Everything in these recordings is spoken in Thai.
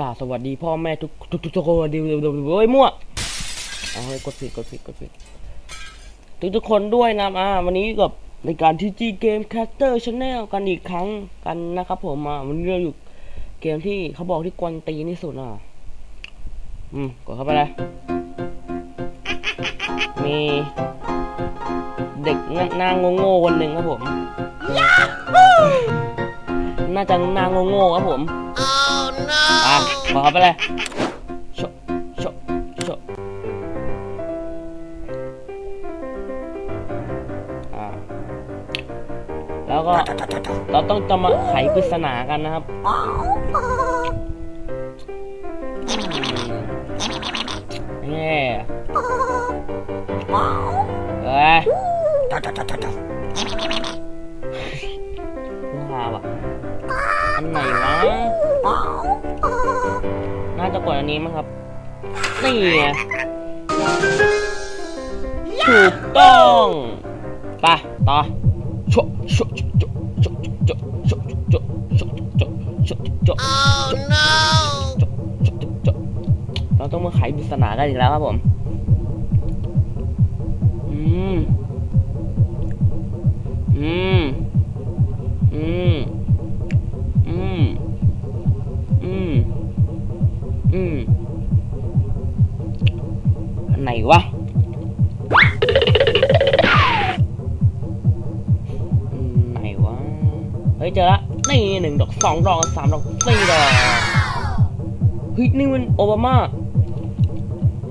กราบสวัสดีพ่อแม่ทุกทุกทุกทุกคนดีดีดีเฮ้ยมั่วเอาเฮ้ยกดผิดกดผิดกดผิดทุกทุกคนด้วยนะอ่าวันนี้กับในการที่จีเกมแคสเตอร์ชาแนลกันอีกครั้งกันนะครับผมอ่าวันนี้เราอยู่เกมที่เขาบอกที่กวนตีนี่สุดอะอืมกดเข้าไปเลยมีเด็กนาหน้าโง่ๆคนหนึ่งครับผมน่าจะหน้าโง่ๆครับผม อะขอเข้าไปเลยโชะโชะโชะอ่าแล้วก็เราต้องจะมาไขปริศนากันนะครับ นี่ อันนี้มั้งครับ นี่ไงถูกต้องไปต่อโชะโชะโชะโชะโชะโชะโชะโชะโชะโชะโชะ Oh no! โชะเราต้องมาไขปริศนากันอีกแล้วครับผม ไหนวะอืมไหนวะ เฮ้ยเจอละ นี่หนึ่งดอกสองดอกสามดอกสี่ดอกเฮ้ยนี่มันโอบามา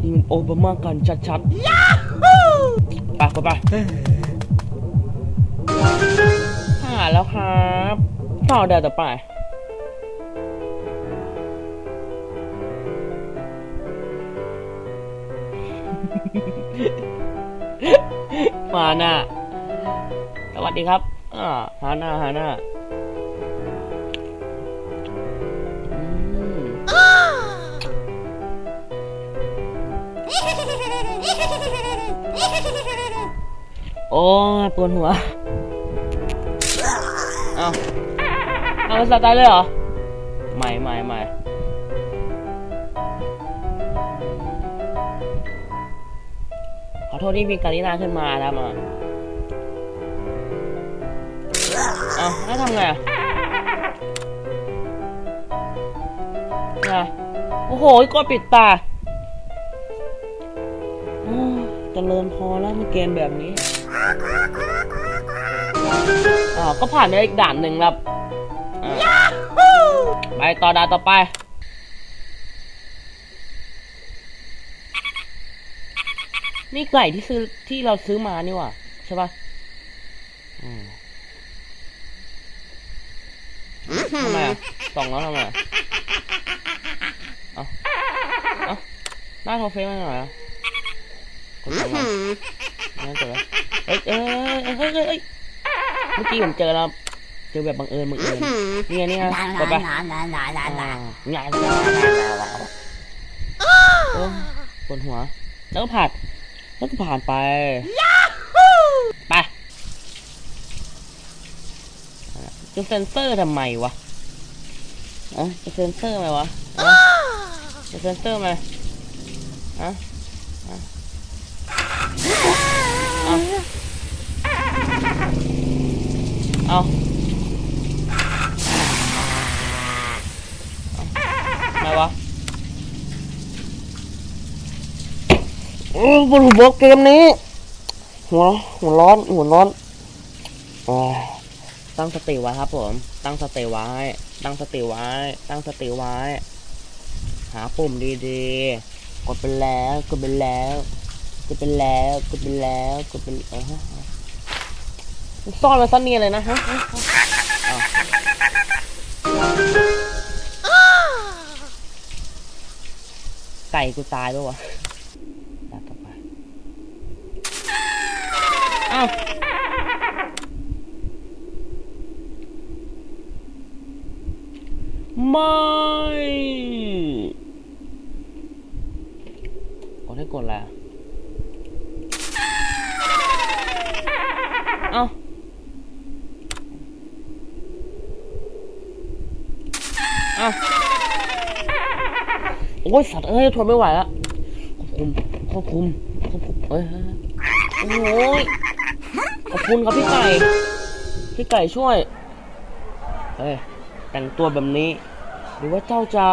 นี่มันโอบามากันชัดๆไปไปไปหาแล้วครับ ต่อเดี๋ยวต่อไป มาหน้าสวัสดีครับอ่าฮาน่าฮาน่าโอ้ปวดหัว เอาเอาภาษาไทยเลยเหรอไม่ไม่ไม่ โทษที่มีการินาขึ้นมาแล้วมาเอาแล้วทำไงอะไงโอ้โหกดปิดตาโอ้ยเจริญพอแล้วมีเกมแบบนี้อ้าก็ผ่านไปอีกด่านหนึ่งแล้วอะไปต่อด่านต่อไป นี่ไก่ที่ซื้อที่เราซื้อมานี่หว่าใช่ปะอืมทำไมอะส่องแล้วทำไมอะเอาเอาหน้าโทรเฟซมาหน่อยอะกดส่องมานั่นเจอแล้วเอ้ยเอ้ยเอ้ยเอ้ยเอ้ยเมื่อกี้ผมเจอแล้วเจอแบบบังเอิญบังเอิญนี่ไงนี่ไงกดไปอ่าใหญ่โอ้ปวดหัวแล้วก็ผ่า นแล้วก็ผ่านไปไปจะเซ็นเซอร์ทำไมวะเอะจะเซ็นเซอร์ไหมวะเอะจะเซ็นเซอร์ไหมอะอะเอาเอาเอาไม่วะโอ้ บนหัวเกมนี้ หัวหัวร้อน หัวร้อนอตั้งสติไว้ครับผม ตั้งสติไว้ ตั้งสติไว้ ตั้งสติไว้ หาปุ่มดีๆ กดไปแล้ว กดไปแล้ว กดไปแล้ว กดไปแล้ว กดไปเออฮะซ่อนมาซะเนียเลยนะฮะไก่กูตายปะวะด่านต่อไป อ้าว ไม่กดให้กดแล้วเอ้าเอ้าโอ้ยสัตว์เอ้ยทนไม่ไหวแล้วควบคุมควบคุมควบคุมเอ้ยโอ้ยขอบคุณครับพี่ไก่ พี่ไก่ช่วยเอ้ย แต่งตัวแบบนี้ หรือว่าเจ้าจะ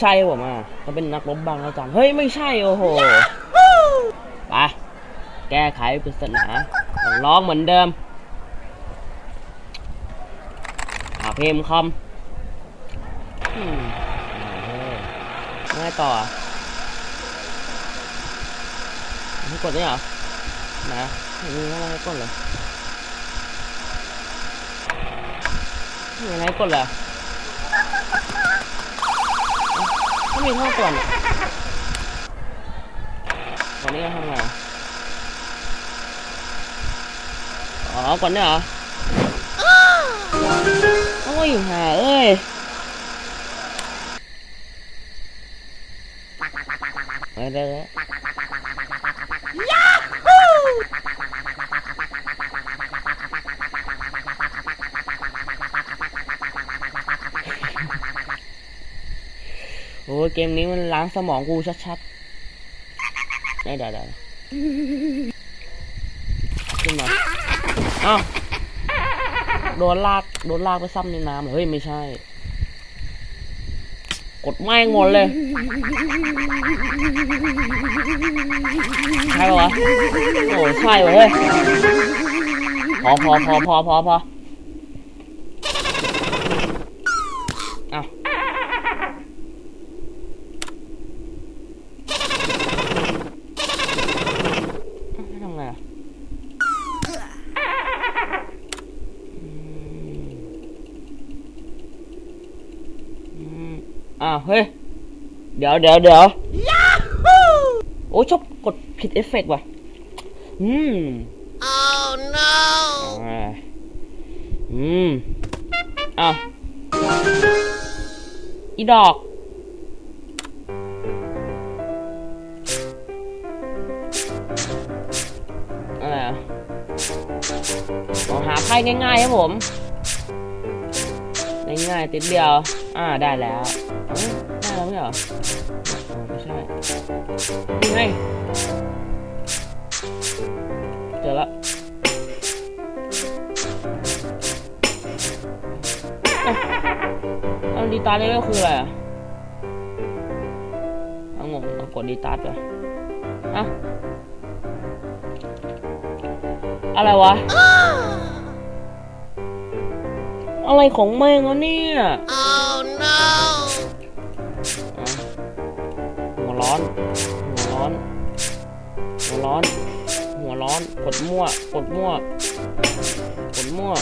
ใช่ผมอะเขาเป็นนักรบบางระจันเฮ้ย ไม่ใช่ โอ้โห ไป แก้ไขปริศนาต้องร้องเหมือนเดิมหาเพลงคอมอืมเฮ้ยง่ายต่อ อะไม่กดได้เหรอนะมีอะไรกดเลยไม่มีอะไรกดเลยก็มีท่าก่อนตอนนี้เราทำไงอ๋อก่อนเนี่ยเหรอโอ้ยหาเอ้ยเฮ้ยเดี๋ยวเดี๋ยว อ้ยเกมนี้มันล้างสมองกูชัดๆได้เดี๋ยวขึ้นมาเอ้าโดนลาก โดนลากไปซ้ำในน้ำเหรอเฮ้ย ไม่ใช่ กดแม่งหมดเลย ใช่ปะวะ โอ้ใช่เฮ้ยพอพอพอพอพอพอเอาให้ทำไงอะอืมอืม อ้าวเฮ้ย เดี๋ยวเดี๋ยวเดี๋ยวโอ้ยชอบกดผิดเอฟเฟกต์ว่ะ อืม Oh no! อ่าอืมอ้าวอีดอกอะไรอะลองหาไพ่ง่ายๆครับผม ง่ายๆติดเดียว อ่าได้แล้ว เอ้ยได้แล้วไม่เหรออ๋อไม่ใช่นี่ไงเจอละอะเอาดีตาร์เลเวลคืออะไรอะเอางงเอากดดีตาร์ไปอะอะไรวะ อะไรของแม่งวะเนี่ย ร้อน หัวร้อน หัวร้อน หัวร้อน กดมั่ว กดมั่ว กดมั่ว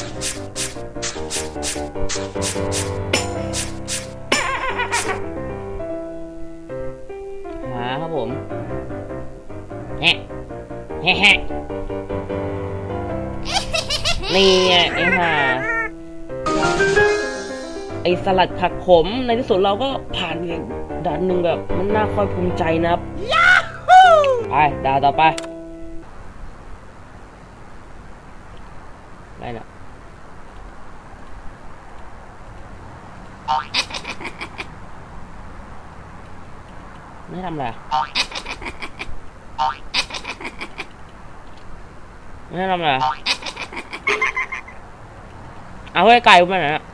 หาครับผมแฮะแฮะแฮะนี่ไงไอ้ห่า ไอ้สลัดผักขม ในที่สุดเราก็ผ่านไปอีกด่านหนึ่งแบบมันน่าคอยภูมิใจนะครับไปด่าต่อไปอะไรนะไม่ทำอะไรอะไม่ทำอะไรอะเอาไว้ไกลไปไหนอะ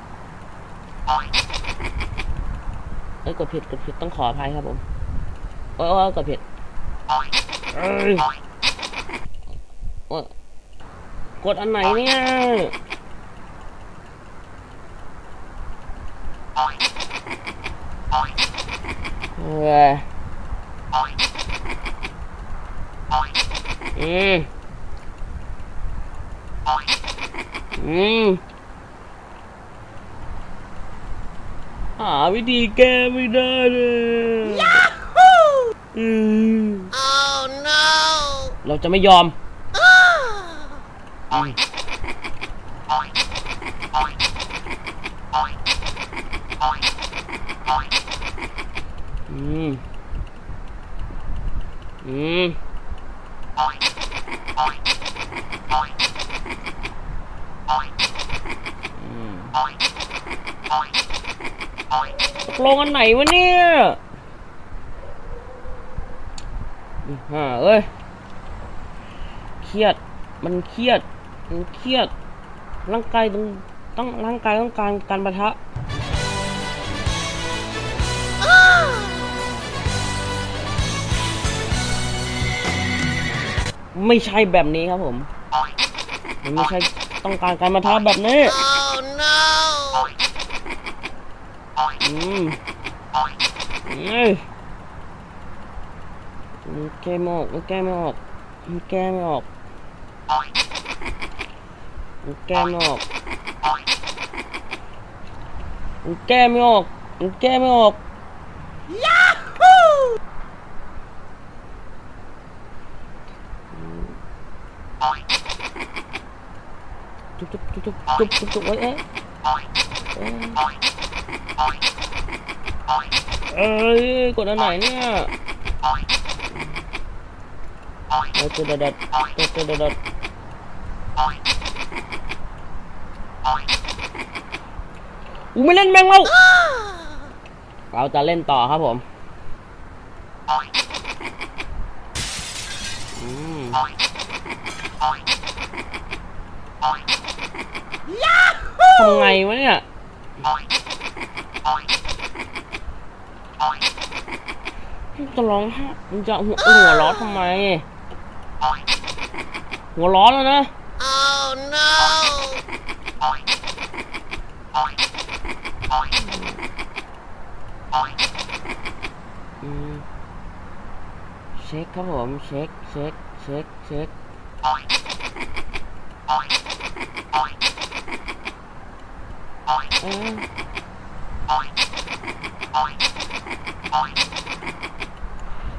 เอ้ยก ดผิดกดผิดต้องขออภัยครับผมโอ้ยโอ้ยกดผิดเอ้ยโอ๊ยกดอันไหนเนี่ยเอออืมอืม หาวิธีแก้ไม่ได้เลยอืม Oh no เราจะไม่ยอม อืม อืม อืม ลงอันไหนวะเนี่ยอีห่าเอ้ย เครียด มันเครียด มันเครียด ร่างกายต้องต้องร่างกายต้องการการประทะไม่ใช่แบบนี้ครับผม มันไม่ใช่ต้องการการประทะแบบนี้ Oh no! อืมเอ้ยมันแก้ไม่ออกมันแก้ไม่ออกมันแก้ไม่ออกมันแก้ไม่ออกมันแก้ไม่ออกมันแก้ไม่ออกจุ๊บจุ๊บจุ๊บจุ๊บจุ๊บจุ๊บจุ๊บไว้เอ๊ะ เอ้ยกดอันไหนเนี่ยเอ้ยจุดดัดดัดจุดจุดดัดดัดอูไม่เล่นแม่งแล้วเราจะเล่นต่อครับผมอืมทำไงวะเนี่ย จะร้องไห้มึงจะหัวหัวร้อนทำไม หัวร้อนแล้วนะ Oh no! อืมเช็คครับผม เช็ค เช็ค เช็ค เช็คเอ้ย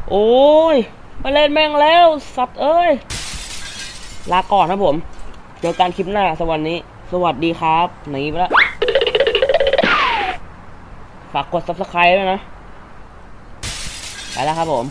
โอ้ยมาเล่นแม่งแล้ว สัตว์เอ้ย ลาก่อนครับผม เจอกันคลิปหน้าสวัสดีสวัสดีครับหนีไปแล้ว ฝากกด subscribe ด้วยนะ ไปแล้วครับผม